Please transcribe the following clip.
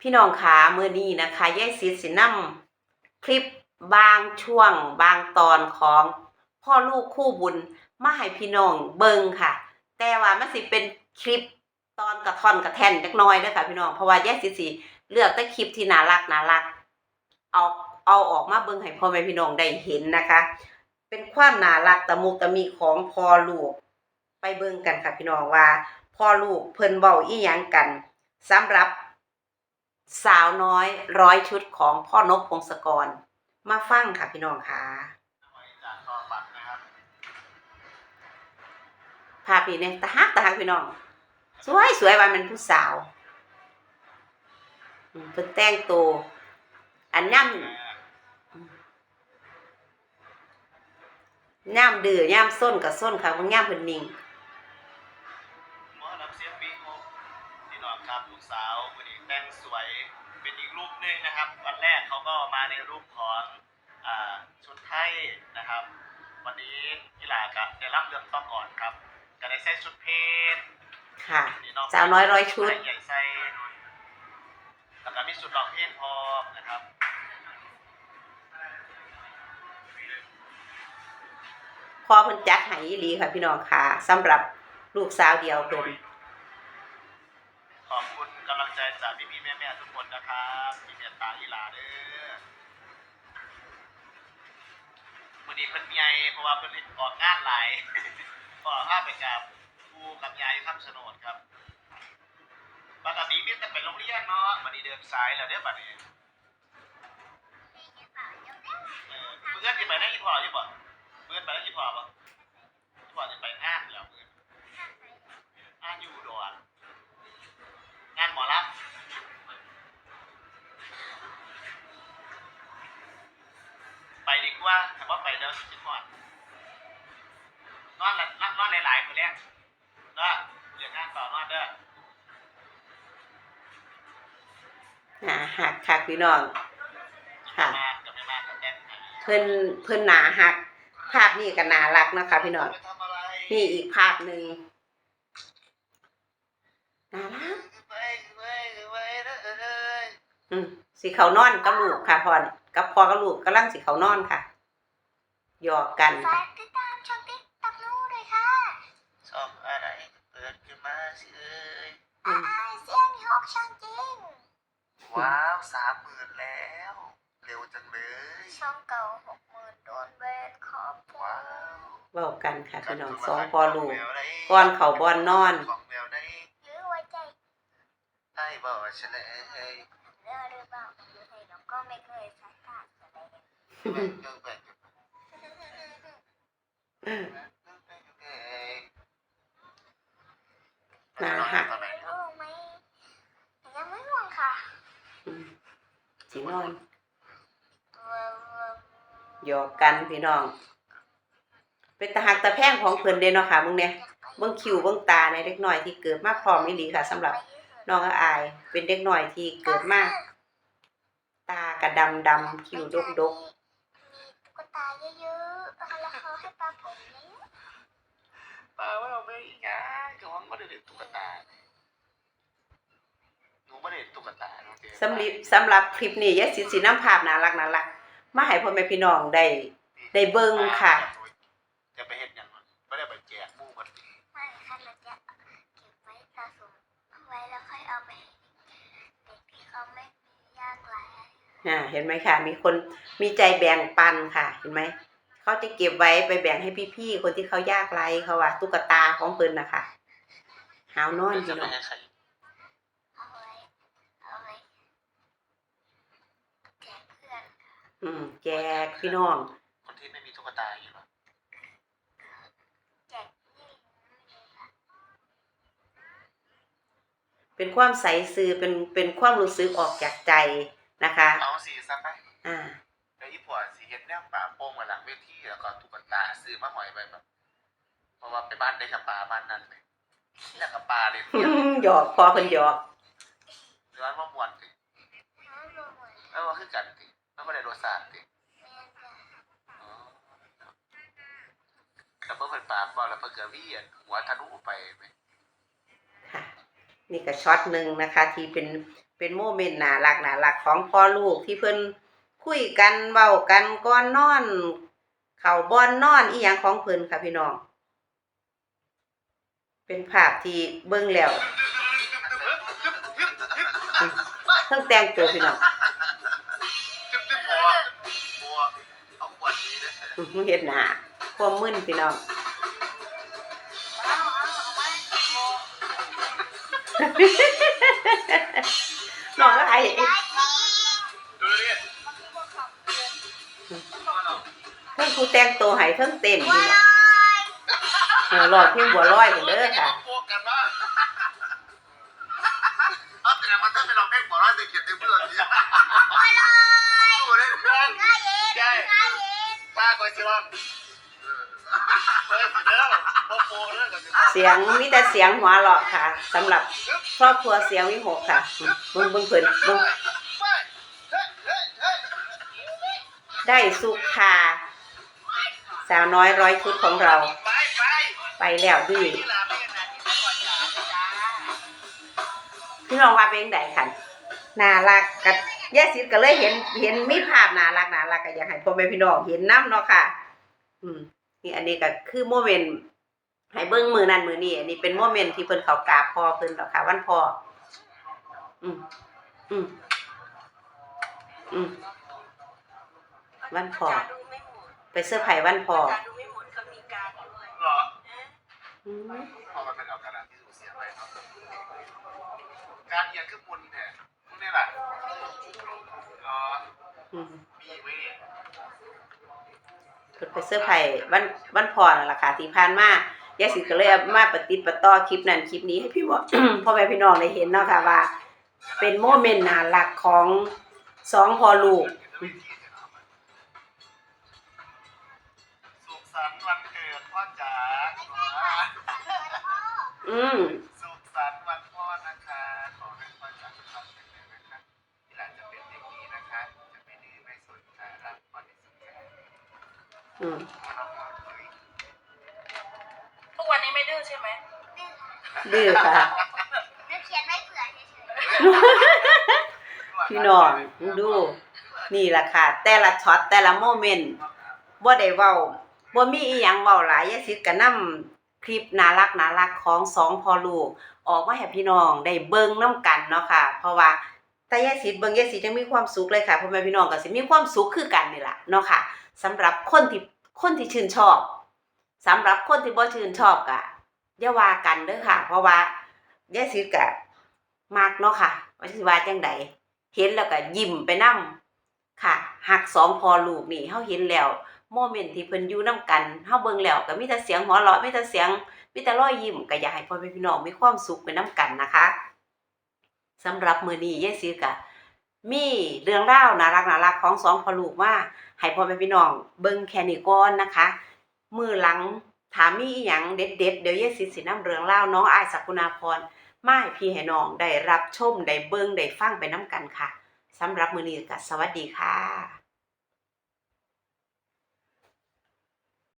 พี่น้องขาเมื่อนี้นะคะยายศิษสินำคลิปบางช่วง บางตอนของพ่อลูกคู่บุญมาให้พี่น้องเบิงค่ะ แต่ว่ามันสิเป็นคลิปตอนกระท่อนกระแท่นจักน้อยเด้อค่ะพี่น้องเพราะว่ายายศิษสิเลือกแต่คลิปที่น่ารักน่ารัก เอาเอาออกมาเบิ่งให้พ่อแม่พี่น้องได้เห็นนะคะ เป็นความน่ารักตะมุตะมีของพ่อลูก ไปเบิ่งกันค่ะพี่น้องว่าพ่อลูกเพิ่นเว้าอีหยังกันสำหรับ สาวน้อยร้อยชุดของพ่อนกพงศกร มาฟังค่ะพี่น้องค่ะจากทอฝันนะครับภาพนี้เนี่ยตาฮักตาฮักพี่น้อง สวยสวยว่ามันผู้สาวอืมเพิ่นแต่งตัวอันย่ำย่ำดื้อย่ำส้นกับส้นค่ะมันย่ำเพิ่นนิ่งหมอลำเสียงปีหกพี่น้องครับลูกสาววันนี้แต่ง สวยเป็นอีกรูปหนึ่งนะครับ วันแรกเขาก็มาในรูปของอ่าชุดไทยนะครับ วันนี้กีฬากับได้รับเรื่องต้องก่อนครับก็ได้ใส่ชุดเพชรค่ะนี่น้องสาวน้อยร้อยชุดใหญ่ใส่แล้วก็มีชุดรองเพลงพอนะครับพอเพิ่นจัดให้อีหลีค่ะพี่น้องค่ะสำหรับลูกสาวเดียวเพิ่น ใหญ่เพราะว่าเพิ่นออกงานหลายออกงานไปกับครูกับยายคำชะโนดครับปกติมีแต่ไปโรงเรียนเนาะวันนี้เดินสายแล้วเด้อบัดนี้เออเพื่อนที่ไปได้อีพออยู่บ่เพื่อนไปได้อีพอบ่อีพอจะไปงานแล้วเพื่อนงานอยู่ดอนงานหมอลำ ว่าแต่ว่าไปเดินสิก่อนนอนละนอนหลายๆคนแรกเด้อเรียนงานต่อนอนเด้อหนาหักค่ะพี่น้องค่ะมาจะไม่มากับแดนไหนเพิ่นเพิ่นหนาหัก ภาพนี้ก็น่ารักนะคะ พี่น้องไปทำอะไรนี่อีกภาพหนึ่งน่ารักไปไปไปเด้อเอ้ยอืมสีเขานอนกับลูกค่ะพ่อนี่กับพ่อกับลูกกำลังสีเขานอนค่ะ หยอกกันฝากติดตามช่องติ๊กต็อกนู้ด้วยค่ะชอบอะไรเปิดขึ้นมาสิเอ้ยอืมไอเสียงมีหกช่องจริง ว้าวสามหมื่นแล้ว เร็วจังเลย ช่องเก่าหกหมื่นโดนแบนขอบคุณว้าวเว้ากันค่ะพี่น้องสองพ่อลูกก่อนเขาบอนนอนของแมวได้หรือไว้ใจได้บอกฉันเลยเรื่องหรือเปล่าอยู่ให้น้องก็ไม่เคยสักการแสดง น่าหักรู้ไหมยังไม่ง่วงค่ะอืมสีนอนเว้าวว้าวหยอกกันพี่น้อง เป็นตาหักตาแพงของเพิ่นเด้เนาะค่ะมึงเนี่ยเบิ่งคิ้วเบิ่งตาในเด็กน้อยที่เกิดมาพร้อมอีหลีค่ะสำหรับน้องอาย เป็นเด็กน้อยที่เกิดมาตากระดำดำคิ้วดกดกมีตุ๊กตาเยอะๆแล้วเขาให้ปลาผมเยอะ ป้าว่าเราไม่ง่ายกับว่าไม่ได้เด็กตุ๊กตาหนูไม่ได้ตุ๊กตาน้องเจๆสำหรับสำหรับคลิปนี้ยายสิสินำภาพน่ารักน่ารักมาให้พ่อแม่พี่น้องได้ได้เบิ่งค่ะ จะไปเห็นอย่างนั้นไม่ได้ไปแจกหมู่มันไม่ค่ะเราจะเก็บไว้สะสมเอาไว้แล้วค่อยเอาไปให้เด็กที่เขาไม่มียากไร้ อ่าเห็นไหมค่ะ มีคนมีใจแบ่งปันค่ะ เห็นไหม เขาจะเก็บไว้ไปแบ่งให้พี่ๆคนที่เขายากไร้เขาว่าตุ๊กตาของเพิ่นนะคะหาวนอนจะพี่ไปน้องให้ใครเอาไว้เอาไว้แจกเพื่อนอืมแจกพี่น้อง คนที่ไม่มีตุ๊กตาอยู่หรอแจกนี่เลยค่ะเป็นความใสซื่อเป็นเป็นความรู้สึกออกจากใจนะคะ เอาสีซะไปอ่าแล้วอีผัว สีเห็ดแนวป่าโป่งมาหลังเวทีแล้วก็ตุ๊กตาซื้อมาหอยไปแบบเพราะว่าไปบ้านได้กับปลาบ้านนั้นเลยแล้วกับปลาเลยเทียบหยอกพอเพิ่นหยอกหรือว่าม่วนติน้ำรวมหมดแล้วว่าคือกันติแล้วก็ได้รสชาติติแม่จ้ะอ๋อแล้วเพิ่นเพิ่นปลาบ่แล้วเพิ่นก็วี่อันหัวทะลุไปไหมค่ะนี่ก็ช็อตหนึ่งนะคะ ที่เป็นเป็นโมเมนต์น่ารักน่ารักของพ่อลูกที่เพิ่น คุยกันเว้ากันก่อนนอน เข้าบอนนอนอีหยังของเพิ่นค่ะพี่น้อง เป็นภาพที่เบิ่งแล้วเพิ่งแต่งตัวพี่น้องเอาขวดนี้นะอื้อหือเฮ็ดหน้าความมึนพี่น้องน้องก็ไอ้ เพิ่งครูแต่งตัวให้เพิ่งเต้นว้าพี่น้องเออรอดเพียงบัวลอยกันเด้อค่ะ พวกกันว่าเอาแต่มันต้องไปลองเพลงบอกว่าจะเขียนเต็มเพื่อนเนี่ยว้ายโอ้ยเพื่อนได้เย็นได้เย็นป้าคอยสิลองเออเด้อโปโปเด้อกันเสียงมีแต่เสียงหัวเราะค่ะสำหรับครอบครัวเสียงวิหกค่ะเบิ่งเบิ่งเพิ่นเบิ่งได้สุขค่ะ สาวน้อยร้อยชุดของเราไปไปไปแล้วดื้อพี่น้องว่าเป็นไดคันน่ารักกับยายสิทธิ์ก็เลยเห็น เห็นมีภาพน่ารักน่ารักก็อยากให้พ่อแม่พี่น้องเห็นน้ำเนาะค่ะ อืมนี่อันนี้ก็คือโมเมนต์ให้เบิ้งมือนั้นมือนี้อันนี้เป็นโมเมนต์ที่เพิ่นเขากราบพ่อเพิ่นแล้วค่ะ วันพ่ออืมอืมอืมวันพ่อ ไปเสื้อร์ไผ่วันพ่อหรออืมพอมันเป็นเอากระดาษที่สูเสียไปเนาะการเอียงคือมุนแท้มุนนี่แหละอ๋ออืมมีไว้เนี่ยเพิ่นไปเสื้อร์ไผ่วันวันพ่อนั่นแหละค่ะที่ผ่านมายายสิทธิ์ก็เลยเอามาปฏิดประต่อคลิปนั้นคลิปนี้ให้พี่ว่าพ่อแม่พี่น้องได้เห็นเนาะค่ะว่า เป็นโมเมนต์น่ารักของสองพ่อลูกสุ อืมสุขสันต์วันพ่อนะคะ ขอให้พ่อจ๋าสุขภาพแข็งแรงนะคะที่หลานจะเป็นอย่างนี้นะคะ จะไม่ดื้อไม่สนค่ะรักพ่อที่สุดค่ะอืมพ่อน้องพ่อเอ้ยทุกวันนี้ไม่ดื้อใช่ไหมดื้อค่ะนึกเขียนไม่เผื่อเฉยพี่น้องดู นี่แหละค่ะ แต่ละช็อตแต่ละโมเมนต์บ่ได้เว้าบ่มีอีหยังเว้าหลายยายสิทธิ์ก็นำ คลิปน่ารักน่ารักของสองพ่อลูก ออกมาให้พี่น้องได้เบิ่งนํกันเนาะค่ะ เพราะว่าแต่ยายสิทธิ์เบิ่งยายสิทธิ์ยังมีความสุขเลยค่ะพ่อแม่พี่น้องก็สิมีความสุขคือกันนี่แหละเนาะค่ะสำหรับคนที่คนที่ชื่นชอบสำหรับคนที่บ่ชื่นชอบก็อย่าว่ากันเด้อค่ะ เพราะว่ายายสิทธิ์ก็มักเนาะค่ะว่าสิว่าจังใดเห็นแล้วก็ยิ้มไปนํค่ะหักสองพอลูกนี่เฮาเห็นแล้ว โมเมนต์ที่เพิ่นอยู่นํกันเฮาเบิ่งแล้วก็มีแต่เสียงหัวเราะมีแต่เสียงมีแต่รอยยิ้มก็อยากให้พ่อแม่พี่น้องมีความสุขไปนํกันนะคะสำหรับมื้อนี้ยายซีก็มีเรื่องราน่ารักน่ารักของสองพ่อลูกมาให้พ่อแม่พี่น้องเบิ่งแค่นี้ก่อนนะคะ มื้อหลังถามีอีหยังเด็ดๆเดี๋ยวยายซีสินำเรื่องราน้องอายสักุณาพรมาให้พี่ให้น้องได้รับชมได้เบิ่งได้ฟังไปน้ำกันค่ะสำหรับมื้อนี้ก็สวัสดีค่ะ